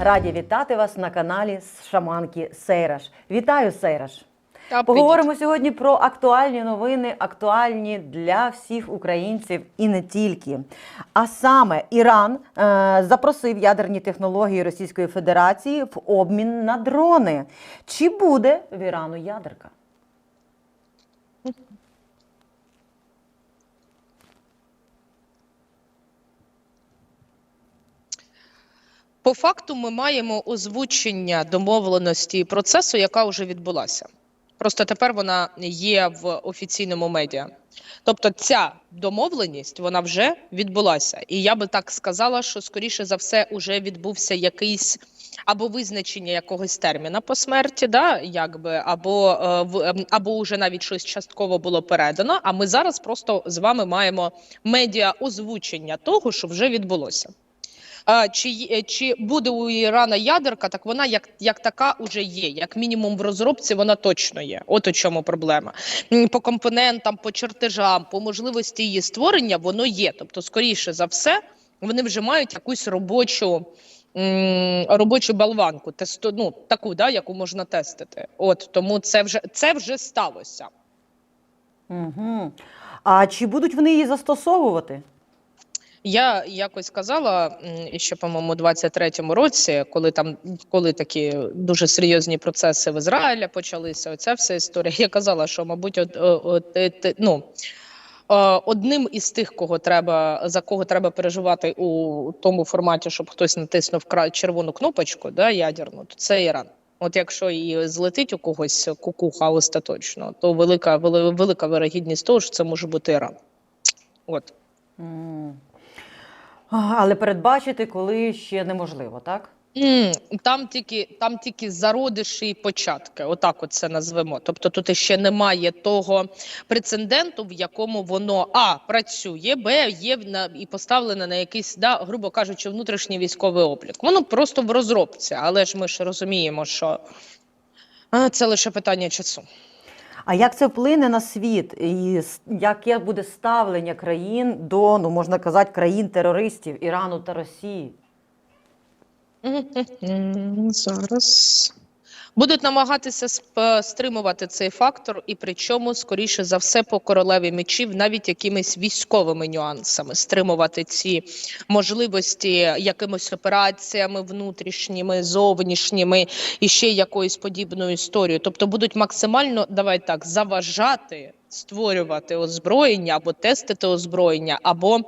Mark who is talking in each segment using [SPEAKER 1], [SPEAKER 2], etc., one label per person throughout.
[SPEAKER 1] Раді вітати вас на каналі Шаманки Сейраш. Вітаю, Сейраш!
[SPEAKER 2] Та
[SPEAKER 1] Поговоримо сьогодні про актуальні новини, актуальні для всіх українців і не тільки. А саме Іран е, запросив ядерні технології Російської Федерації в обмін на дрони. Чи буде в Ірану ядерка?
[SPEAKER 2] По факту ми маємо озвучення домовленості процесу, яка вже відбулася. Просто тепер вона є в офіційному медіа. Тобто ця домовленість вона вже відбулася. І я би так сказала, що скоріше за все вже відбувся якийсь або визначення якогось терміна по смерті, да, якби, або, е, в- ем, або вже навіть щось частково було передано. А ми зараз просто з вами маємо медіа озвучення того, що вже відбулося. Чи, чи буде у Ірана ядерка, так вона як, як така уже є. Як мінімум в розробці вона точно є. От у чому проблема. По компонентам, по чертежам, по можливості її створення воно є. Тобто, скоріше за все, вони вже мають якусь робочу. Робочу болванку, тесту, ну, таку, да, яку можна тестити. От тому це вже це вже сталося.
[SPEAKER 1] Угу. А чи будуть вони її застосовувати?
[SPEAKER 2] Я якось казала ще, по-моєму, у 23-му році, коли там коли такі дуже серйозні процеси в Ізраїлі почалися. Оця вся історія. Я казала, що, мабуть, от, о- от, е, ну, е, одним із тих, кого треба за кого треба переживати у тому форматі, щоб хтось натиснув червону кнопочку, да, ядерну, то це Іран. От якщо і злетить у когось кукуха остаточно, то велика велика вирогідність того, що це може бути Іран. От.
[SPEAKER 1] Але передбачити, коли ще неможливо, так?
[SPEAKER 2] Там тільки там тільки зародиші і початки, отак от це назвемо. Тобто тут ще немає того прецеденту, в якому воно а працює, б є на і поставлене на якийсь, да, грубо кажучи, внутрішній військовий облік. Воно просто в розробці, але ж ми ж розуміємо, що це лише питання часу.
[SPEAKER 1] А як це вплине на світ? І яке буде ставлення країн до, ну можна казати, країн-терористів Ірану та Росії?
[SPEAKER 2] Зараз будуть намагатися стримувати цей фактор, і причому, скоріше за все, по королеві мечів, навіть якимись військовими нюансами, стримувати ці можливості якимись операціями внутрішніми, зовнішніми і ще якоюсь подібною історією. Тобто будуть максимально давай так заважати створювати озброєння або тестити озброєння, або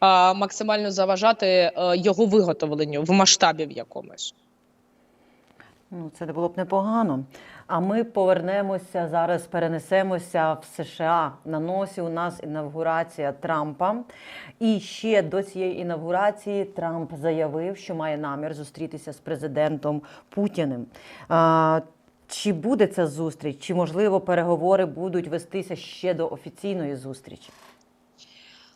[SPEAKER 2] а, максимально заважати е, його виготовленню в масштабі в якомусь.
[SPEAKER 1] Ну, це було б непогано. А ми повернемося зараз, перенесемося в США. На носі у нас інавгурація Трампа. І ще до цієї інавгурації Трамп заявив, що має намір зустрітися з президентом Путіним. А, чи буде ця зустріч? Чи можливо переговори будуть вестися ще до офіційної зустрічі?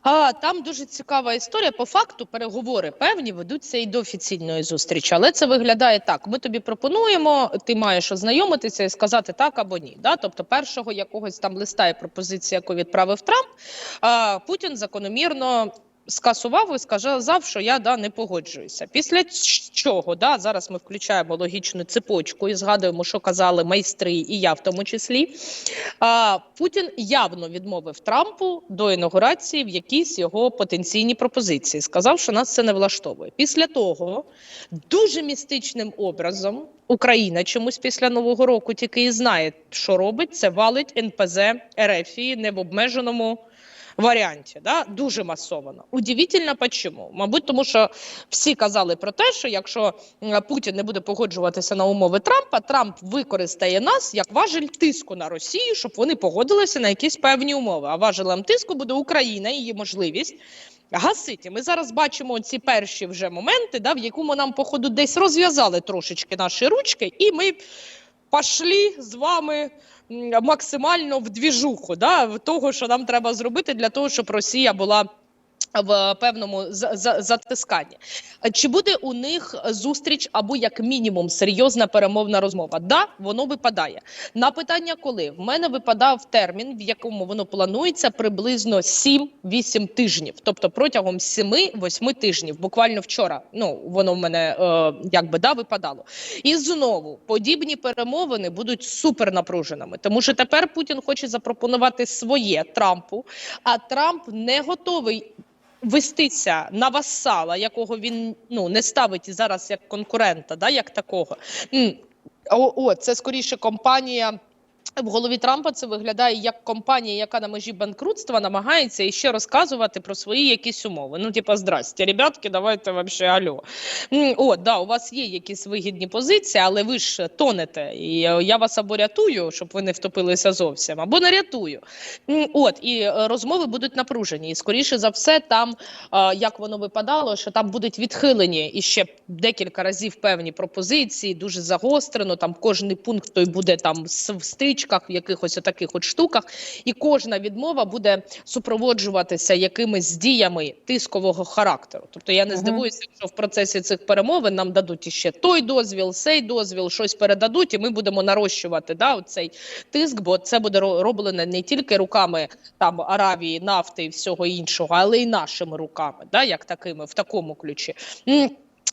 [SPEAKER 2] А там дуже цікава історія. По факту переговори певні ведуться і до офіційної зустрічі, але це виглядає так: ми тобі пропонуємо, ти маєш ознайомитися і сказати так або ні. Да? Тобто, першого якогось там листа і пропозиції, яку відправив Трамп, а, Путін закономірно. Скасував і сказав, що я да не погоджуюся. Після чого да зараз ми включаємо логічну цепочку і згадуємо, що казали майстри, і я в тому числі. А, Путін явно відмовив Трампу до інаугурації в якісь його потенційні пропозиції. Сказав, що нас це не влаштовує. Після того дуже містичним образом Україна чомусь після нового року тільки і знає, що робить. Це валить НПЗ РФ не в обмеженому. Варіанті, да, дуже масовано. Удивительно, почому? Мабуть, тому що всі казали про те, що якщо Путін не буде погоджуватися на умови Трампа, Трамп використає нас як важель тиску на Росію, щоб вони погодилися на якісь певні умови. А важелем тиску буде Україна її можливість. Гасити. Ми зараз бачимо ці перші вже моменти, да, в якому нам, походу, десь розв'язали трошечки наші ручки, і ми пішли з вами максимально в двіжуху, да, того, що нам треба зробити для того, щоб Росія була в певному за- за- затисканні. Чи буде у них зустріч або як мінімум серйозна перемовна розмова? Да, воно випадає. На питання, коли в мене випадав термін, в якому воно планується приблизно 7-8 тижнів, тобто протягом 7-8 тижнів. Буквально вчора. Ну воно в мене е, якби да випадало. І знову подібні перемовини будуть супер напруженими, тому що тепер Путін хоче запропонувати своє Трампу, а Трамп не готовий вестися на васала, якого він ну не ставить зараз як конкурента, да, як такого. О, о, це скоріше компанія. В голові Трампа це виглядає як компанія, яка на межі банкрутства намагається іще розказувати про свої якісь умови. Ну, типа, здрасте, ребятки, давайте вообще алло. О, да, у вас є якісь вигідні позиції, але ви ж тонете. І е, я вас або рятую, щоб ви не втопилися зовсім, або не рятую. От і е, розмови будуть напружені. І скоріше за все, там е, як воно випадало, що там будуть відхилені і ще декілька разів певні пропозиції, дуже загострено. Там кожний пункт той буде там в стрічках, в якихось таких от штуках, і кожна відмова буде супроводжуватися якимись діями тискового характеру. Тобто я не здивуюся, якщо в процесі цих перемовин нам дадуть іще той дозвіл, сей дозвіл, щось передадуть, і ми будемо нарощувати да, цей тиск, бо це буде ро- роблено не тільки руками там Аравії, нафти і всього іншого, але й нашими руками, да, як такими в такому ключі.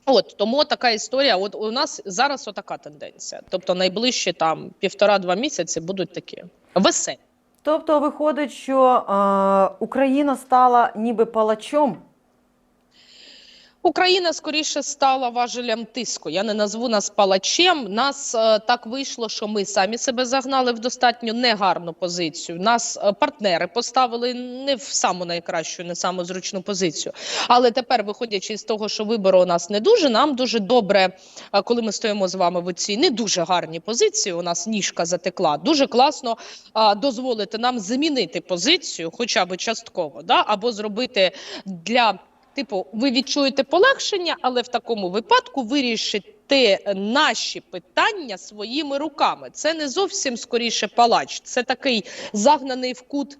[SPEAKER 2] От тому така історія. От у нас зараз отака тенденція. Тобто найближчі там півтора-два місяці будуть такі веселі.
[SPEAKER 1] Тобто виходить, що е, Україна стала ніби палачом.
[SPEAKER 2] Україна скоріше стала важелем тиску. Я не назву нас палачем. Нас е, так вийшло, що ми самі себе загнали в достатньо негарну позицію. Нас е, партнери поставили не в саму найкращу, не саму зручну позицію. Але тепер, виходячи з того, що вибору у нас не дуже, нам дуже добре, е, коли ми стоїмо з вами в цій не дуже гарній позиції. У нас ніжка затекла. Дуже класно е, дозволити нам змінити позицію, хоча б частково, да або зробити для. Типу, ви відчуєте полегшення, але в такому випадку вирішите наші питання своїми руками. Це не зовсім скоріше палач. Це такий загнаний в кут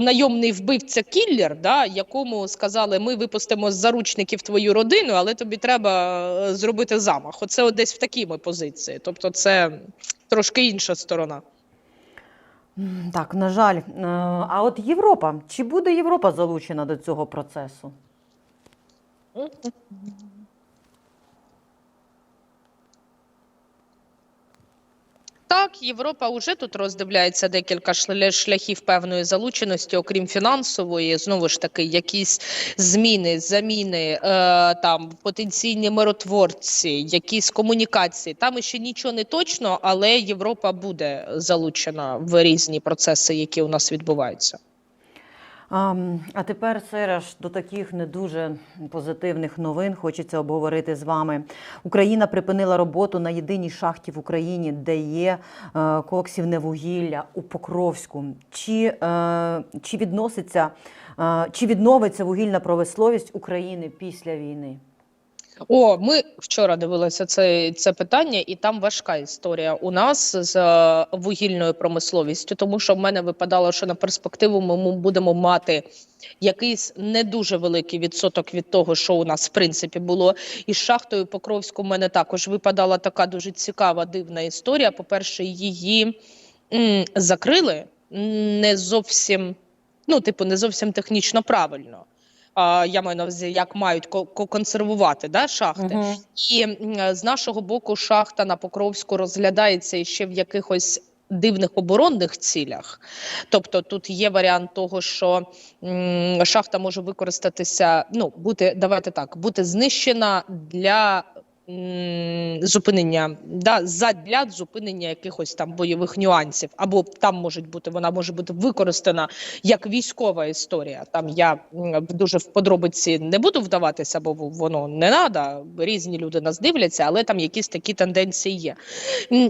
[SPEAKER 2] найомний вбивця кіллер, да, якому сказали, ми випустимо з заручників твою родину, але тобі треба е, зробити замах. Оце от десь в такій ми позиції. Тобто, це трошки інша сторона.
[SPEAKER 1] Так, на жаль. Е, А от Європа, чи буде Європа залучена до цього процесу?
[SPEAKER 2] Так, Європа вже тут роздивляється декілька шляхів певної залученості, окрім фінансової, знову ж таки, якісь зміни, заміни, е, там потенційні миротворці, якісь комунікації. Там ще нічого не точно, але Європа буде залучена в різні процеси, які у нас відбуваються.
[SPEAKER 1] А, тепер, Сереж, до таких не дуже позитивних новин хочеться обговорити з вами. Україна припинила роботу на єдиній шахті в Україні, де є е, коксівне вугілля у Покровську. Чи, е, чи відноситься, е, чи відновиться вугільна промисловість України після війни?
[SPEAKER 2] О, ми вчора дивилися це, це питання, і там важка історія у нас з е, вугільною промисловістю, тому що в мене випадало, що на перспективу ми будемо мати якийсь не дуже великий відсоток від того, що у нас в принципі було. І з шахтою Покровську в мене також випадала така дуже цікава, дивна історія. По-перше, її м, закрили не зовсім, ну, типу, не зовсім технічно правильно. А, я маю на увазі, як мають ко- ко- консервувати да, шахти.
[SPEAKER 1] Угу.
[SPEAKER 2] І з нашого боку шахта на Покровську розглядається ще в якихось дивних оборонних цілях. Тобто тут є варіант того, що м, шахта може використатися, ну, бути, давайте так, бути знищена для. Зупинення да задля зупинення якихось там бойових нюансів, або там можуть бути вона може бути використана як військова історія. Там я дуже в подробиці не буду вдаватися, бо воно не треба. Різні люди нас дивляться, але там якісь такі тенденції є.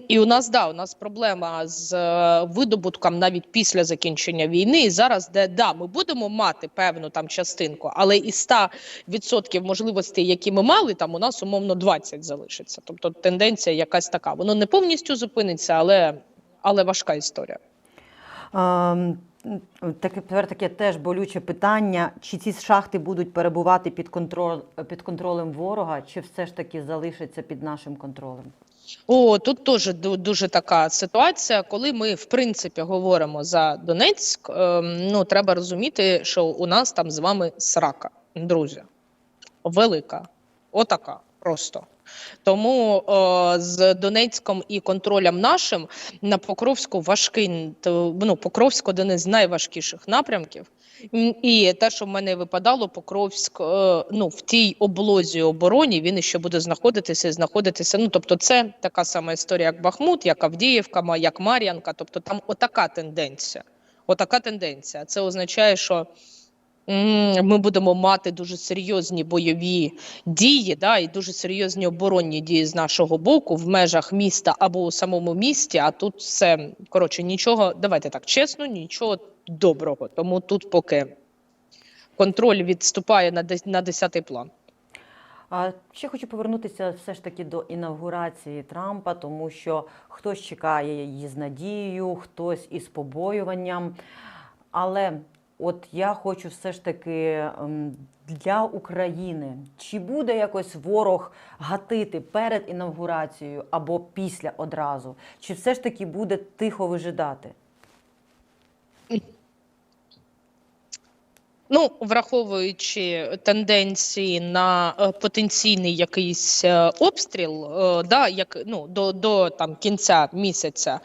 [SPEAKER 2] І у нас да, у нас проблема з е, видобутком навіть після закінчення війни. І зараз, де да, ми будемо мати певну там частинку, але із 100% можливостей, які ми мали, там у нас умовно 20 залишиться. Тобто тенденція якась така. Воно не повністю зупиниться, але, але важка історія.
[SPEAKER 1] М, таке тепер таке теж болюче питання: чи ці шахти будуть перебувати під контроль під контролем ворога, чи все ж таки залишаться під нашим контролем?
[SPEAKER 2] О, тут теж дуже така ситуація, коли ми в принципі говоримо за Донецьк. ем, ну треба розуміти, що у нас там з вами срака, друзі, велика, отака просто. Тому е, з Донецьком і контролем нашим на Покровську важкий ну, Покровськ один із найважкіших напрямків. І те, що в мене випадало, Покровськ е, ну, в тій облозі обороні він ще буде знаходитися і знаходитися. Ну, тобто, це така сама історія, як Бахмут, як Авдіївка, як Мар'янка. Тобто там отака тенденція. Отака тенденція. Це означає, що ми будемо мати дуже серйозні бойові дії, да, і дуже серйозні оборонні дії з нашого боку в межах міста або у самому місті. А тут все коротше нічого. Давайте так чесно, нічого доброго. Тому тут поки контроль відступає на на десятий план.
[SPEAKER 1] А ще хочу повернутися все ж таки до інавгурації Трампа, тому що хтось чекає її з надією, хтось із побоюванням. Але от я хочу все ж таки ем, для України, чи буде якось ворог гатити перед інавгурацією або після одразу? Чи все ж таки буде тихо вижидати?
[SPEAKER 2] Ну, враховуючи тенденції на е, потенційний якийсь е, обстріл, е, да, як ну до, до там кінця місяця,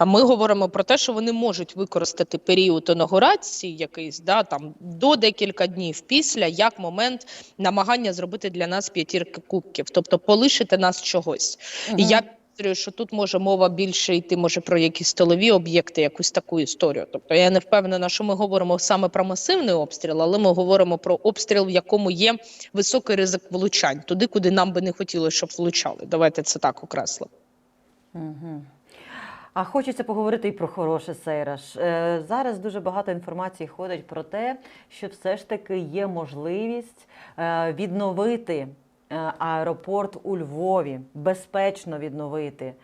[SPEAKER 2] ми говоримо про те, що вони можуть використати період інаугурації якийсь, да, там до декілька днів після, як момент намагання зробити для нас п'ятірки кубків, тобто полишити нас чогось. І я підозрюю, що тут може мова більше йти може про якісь столові об'єкти, якусь таку історію. Тобто я не впевнена, що ми говоримо саме про масивний обстріл, але ми говоримо про обстріл, в якому є високий ризик влучань, туди, куди нам би не хотілося, щоб влучали. Давайте це так окреслимо.
[SPEAKER 1] Угу. А хочеться поговорити і про хороше Сейраш. Е, зараз дуже багато інформації ходить про те, що все ж таки є можливість е, відновити аеропорт у Львові, безпечно відновити.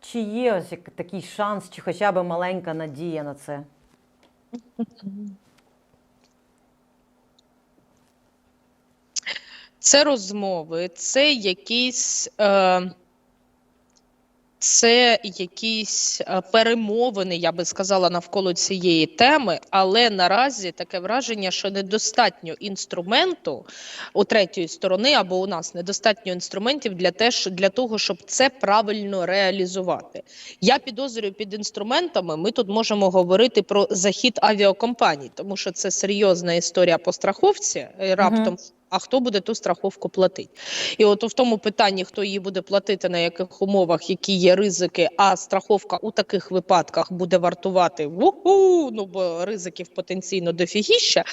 [SPEAKER 1] Чи є ось такий шанс, чи хоча б маленька надія на це?
[SPEAKER 2] Це розмови, це якісь. Е... Це якісь е, перемовини, я би сказала, навколо цієї теми, але наразі таке враження, що недостатньо інструменту у третьої сторони або у нас недостатньо інструментів для те, що- для того, щоб це правильно реалізувати. Я підозрюю під інструментами. Ми тут можемо говорити про захід авіакомпаній, тому що це серйозна історія по страховці. е, Раптом а хто буде ту страховку платити? І от в тому питанні, хто її буде платити, на яких умовах, які є ризики, а страховка у таких випадках буде вартувати вуху, ну бо ризиків потенційно дофігіща.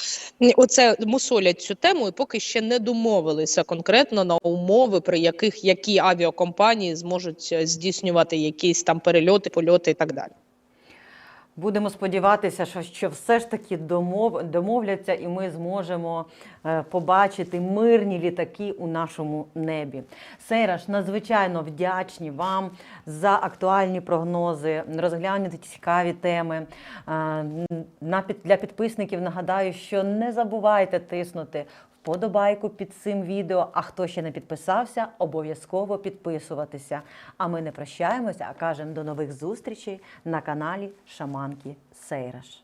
[SPEAKER 2] Оце мусолять цю тему, і поки ще не домовилися конкретно на умови, при яких які авіакомпанії зможуть е, здійснювати якісь там перельоти, польоти і так далі.
[SPEAKER 1] Будемо сподіватися, що, що все ж таки домов, домовляться, і ми зможемо е, побачити мирні літаки у нашому небі. Сейраш, надзвичайно вдячні вам за актуальні прогнози, розглянути цікаві теми. Е, для підписників нагадаю, що не забувайте тиснути вподобайку під цим відео. А хто ще не підписався, обов'язково підписуватися. А ми не прощаємося, а кажемо до нових зустрічей на каналі Шаманки Сейраш.